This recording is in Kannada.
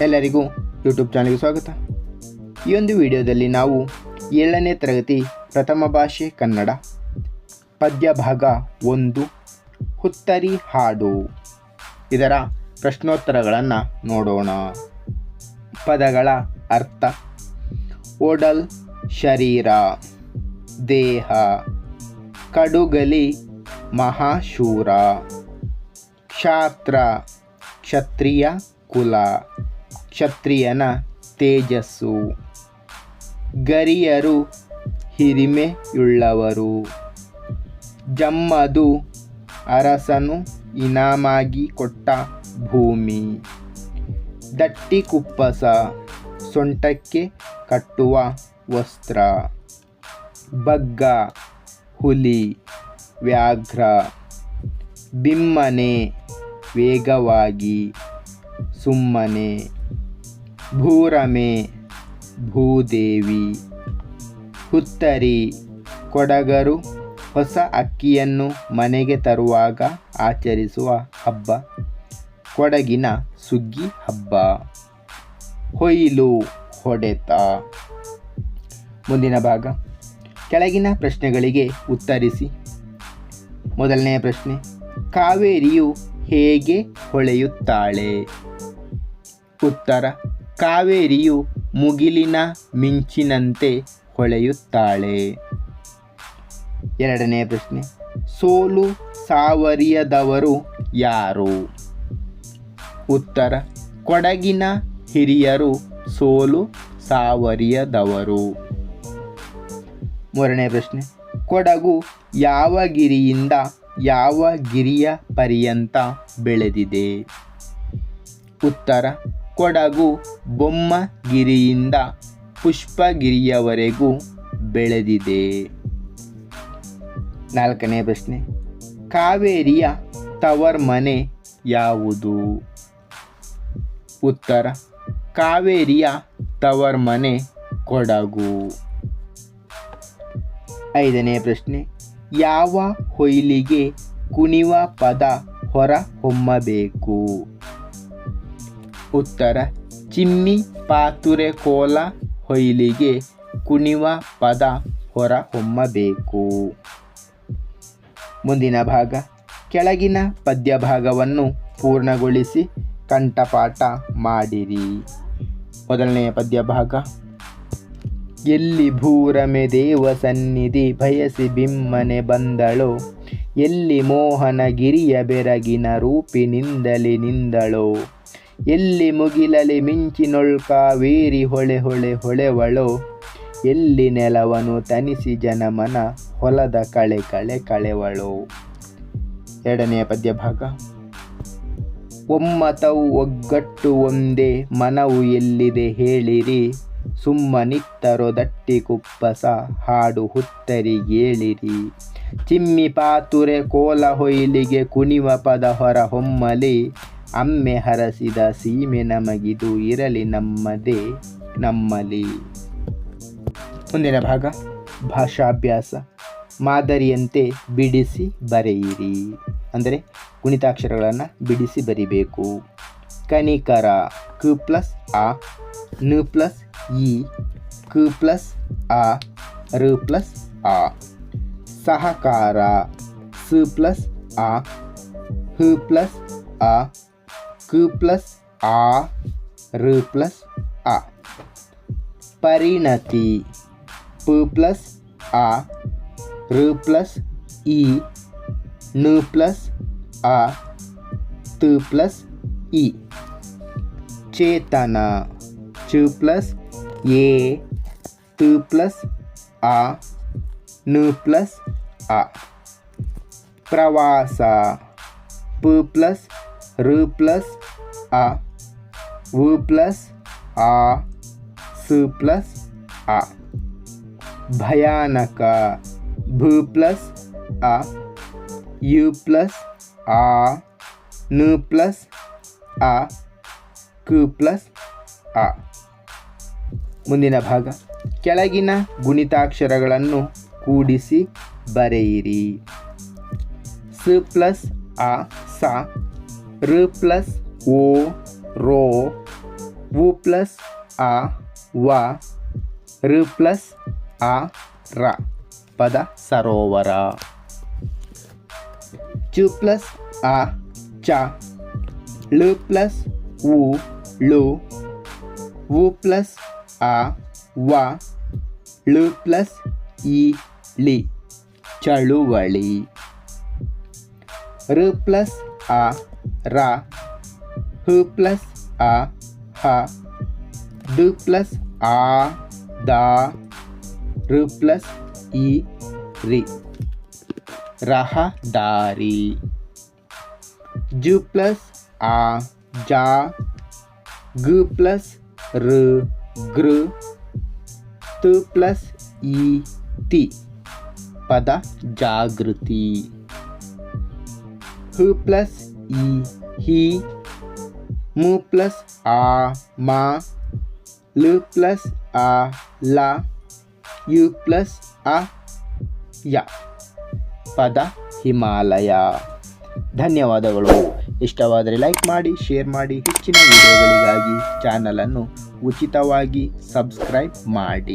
ಎಲ್ಲರಿಗೂ ಯೂಟ್ಯೂಬ್ ಚಾನಲ್ಗೆ ಸ್ವಾಗತ. ಈ ಒಂದು ವಿಡಿಯೋದಲ್ಲಿ ನಾವು ಏಳನೇ ತರಗತಿ ಪ್ರಥಮ ಭಾಷೆ ಕನ್ನಡ ಪದ್ಯ ಭಾಗ ಒಂದು, ಹುತ್ತರಿ ಹಾಡು. ಇದರ ಪ್ರಶ್ನೋತ್ತರಗಳನ್ನು ನೋಡೋಣ. ಪದಗಳ ಅರ್ಥ ಓಡಲ್ ಶರೀರ, ದೇಹ, ಕಡುಗಲಿ ಮಹಾಶೂರ ಕ್ಷಾತ್ರ ಕ್ಷತ್ರಿಯ ಕುಲ. ಕ್ಷತ್ರಿಯನ ತೇಜಸ್ಸು. ಗರಿಯರು ಹಿರಿಮೆಯುಳ್ಳವರು. ಜಮ್ಮದು ಅರಸನು ಇನಾಮಾಗಿ ಕೊಟ್ಟ ಭೂಮಿ. ದಟ್ಟಿ ಕುಪ್ಪಸ ಸೊಂಟಕ್ಕೆ ಕಟ್ಟುವ ವಸ್ತ್ರ. ಬಗ್ಗ, ಹುಲಿ, ವ್ಯಾಘ್ರ. ಬಿಮ್ಮನೆ, ವೇಗವಾಗಿ ಸುಮ್ಮನೆ. ಭೂರಮೆ, ಭೂದೇವಿ, ಹುತ್ತರಿ, ಕೊಡಗರು ಹೊಸ ಅಕ್ಕಿಯನ್ನು ಮನೆಗೆ ತರುವಾಗ ಆಚರಿಸುವ ಹಬ್ಬ. ಕೊಡಗಿನ ಸುಗ್ಗಿ ಹಬ್ಬ. ಹೊಯ್ಲು ಹೊಡೆತ. ಮುಂದಿನ ಭಾಗ. ಕೆಳಗಿನ ಪ್ರಶ್ನೆಗಳಿಗೆ ಉತ್ತರಿಸಿ. ಮೊದಲನೆಯ ಪ್ರಶ್ನೆ. ಕಾವೇರಿಯು ಹೇಗೆ ಹೊಳೆಯುತ್ತಾಳೆ? ಉತ್ತರ. ಕಾವೇರಿಯು ಮುಗಿಲಿನ ಮಿಂಚಿನಂತೆ ಹೊಳೆಯುತ್ತಾಳೆ. ಎರಡನೆಯ ಪ್ರಶ್ನೆ. ಸೋಲು ಸಾವರಿಯದವರು ಯಾರು? ಉತ್ತರ. ಕೊಡಗಿನ ಹಿರಿಯರು ಸೋಲು ಸಾವರಿಯದವರು. ಮೂರನೇ ಪ್ರಶ್ನೆ. ಕೊಡಗು ಯಾವ ಗಿರಿಯಿಂದ ಯಾವ ಗಿರಿಯ ಪರ್ಯಂತ ಬೆಳೆದಿದೆ? ಉತ್ತರ. ಕೊಡಗು ಬೊಮ್ಮಗಿರಿಯಿಂದ ಪುಷ್ಪಗಿರಿಯವರೆಗೂ ಬೆಳೆದಿದೆ. ನಾಲ್ಕನೇ ಪ್ರಶ್ನೆ. ಕಾವೇರಿಯ ತವರ್ಮನೆ ಯಾವುದು? ಉತ್ತರ. ಕಾವೇರಿಯ ತವರ್ಮನೆ ಕೊಡಗು. ಐದನೇ ಪ್ರಶ್ನೆ. ಯಾವ ಹೊಯ್ಲಿಗೆ ಕುಣಿವ ಪದ ಹೊರ ಹೊಮ್ಮಬೇಕು ಉತ್ತರ. ಚಿಮ್ಮಿ ಪಾತುರೆ ಕೋಲ ಹೊಯ್ಲಿಗೆ ಕುಣಿವ ಪದ ಹೊರ ಹೊಮ್ಮಬೇಕು. ಮುಂದಿನ ಭಾಗ. ಕೆಳಗಿನ ಪದ್ಯ ಭಾಗವನ್ನು ಪೂರ್ಣಗೊಳಿಸಿ ಕಂಠಪಾಠ ಮಾಡಿರಿ. ಮೊದಲನೆಯ ಪದ್ಯ ಭಾಗ ಎಲ್ಲಿ ಭೂರಮೆ ದೇವ ಸನ್ನಿಧಿ ಬಯಸಿ ಬಿಮ್ಮನೆ ಬಂದಳೋ, ಎಲ್ಲಿ ಮೋಹನ ಗಿರಿಯ ಬೆರಗಿನ ರೂಪಿನಿಂದಲೇ ನಿಂದಳೋ ಎಲ್ಲಿ ಮುಗಿಲಲಿ ಮಿಂಚಿನೊಳ್ಕಾವೇರಿ ಹೊಳೆ ಹೊಳೆ ಹೊಳೆವಳು. ಎಲ್ಲಿ ನೆಲವನು ತನಿಸಿ ಜನಮನ ಹೊಲದ ಕಳೆ ಕಳೆ ಕಳೆವಳು. ಎರಡನೆಯ ಪದ್ಯ ಭಾಗ ಒಮ್ಮತವು ಒಗ್ಗಟ್ಟು ಒಂದೇ ಮನವು ಎಲ್ಲಿದೆ ಹೇಳಿರಿ. ಸುಮ್ಮನಿತ್ತರೋ ದಟ್ಟಿ ಕುಪ್ಪಸ ಹಾಡು ಹುತ್ತರಿಗೇಳಿರಿ ಚಿಮ್ಮಿ ಪಾತುರೆ ಕೋಲ ಹೊಯ್ಲಿಗೆ ಕುಣಿವ ಪದ ಹೊರ ಹೊಮ್ಮಲಿ. ಅಮ್ಮೆ ಹರಸಿದ ಸೀಮೆ ನಮಗಿದು ಇರಲಿ ನಮ್ಮದೇ ನಮ್ಮಲಿ. ಮುಂದಿನ ಭಾಗ, ಭಾಷಾಭ್ಯಾಸ. ಮಾದರಿಯಂತೆ ಬಿಡಿಸಿ ಬರೆಯಿರಿ. ಅಂದರೆ ಗುಣಿತಾಕ್ಷರಗಳನ್ನು ಬಿಡಿಸಿ ಬರಿಬೇಕು. ಕನಿಕರ, ಕು ಪ್ಲಸ್ ಆ, ನು ಪ್ಲಸ್ ಇ ಕು ಪ್ಲಸ್ ಆ, ರು ಪ್ಲಸ್ ಆ. ಸಹಕಾರ, ಸು ಪ್ಲಸ್ ಆ, ಹು ಪ್ಲಸ್ ಆ. ಕು ಪ್ಲಸ್ ಆ ರು ಪ್ಲಸ್ ಆ ಪರಿಣತಿ ಪು ಪ್ಲಸ್ ಆ ರು ಪ್ಲಸ್ ಇ ನು ಪ್ಲಸ್ ಆ ತು ಪ್ಲಸ್ ಇ ಚೇತನ ಚು ಪ್ಲಸ್ ಎ ತು ಪ್ಲಸ್ ಆ ನು ಪ್ಲಸ್ ಆ ಪ್ರವಾಸ ಪು ಪ್ಲಸ್ ರು ಪ್ಲಸ್ ಅ ವು ಪ್ಲಸ್ ಆ ಸು ಪ್ಲಸ್ ಆ ಭಯಾನಕ. ಭೂ ಪ್ಲಸ್ ಅ ಯು ಪ್ಲಸ್ ಆ ನು ಪ್ಲಸ್ ಆ ಕು ಪ್ಲಸ್ ಆ ಮುಂದಿನ ಭಾಗ. ಕೆಳಗಿನ ಗುಣಿತಾಕ್ಷರಗಳನ್ನು ಕೂಡಿಸಿ ಬರೆಯಿರಿ. ಸ ಪ್ಲಸ್ ಆ ಸ ಋ ಪ್ಲಸ್ ಓ ರೋ ವು ಪ್ಲಸ್ ಆ ವ ಋ ಪ್ಲಸ್ ಆ ರ ಪದ ಸರೋವರ ಚು ಪ್ಲಸ್ ಆ ಚ ಳು ಪ್ಲಸ್ ಉ ಳು ವು ಪ್ಲಸ್ ಆ ವ ಳು ಪ್ಲಸ್ ಇ ಲಿ ಚಳುವಳಿ ಋ ಪ್ಲಸ್ ಆ ರ ಹ್ ಪ್ಲಸ್ ಆ ಹ ಡ್ ಪ್ಲಸ್ ಆ ದ ಋ ಪ್ಲಸ್ ಇ ರಿ ರಹದಾರಿ ಜು ಪ್ಲಸ್ ಆ ಜಾ ಗ್ ಪ್ಲಸ್ ಋ ಗೃ ತ್ ಪ್ಲಸ್ ಇ ತಿ ಪದ ಜಾಗೃತಿ ಹ ಪ್ಲಸ್ ಇ he, mu plus a, ma, lu plus a, la, ಯು plus a, ಯ ಪದ ಹಿಮಾಲಯ ಧನ್ಯವಾದಗಳು. ಇಷ್ಟವಾದರೆ ಲೈಕ್ ಮಾಡಿ ಶೇರ್ ಮಾಡಿ. ಹೆಚ್ಚಿನ ವಿಡಿಯೋಗಳಿಗಾಗಿ ಚಾನಲನ್ನು ಉಚಿತವಾಗಿ ಸಬ್ಸ್ಕ್ರೈಬ್ ಮಾಡಿ.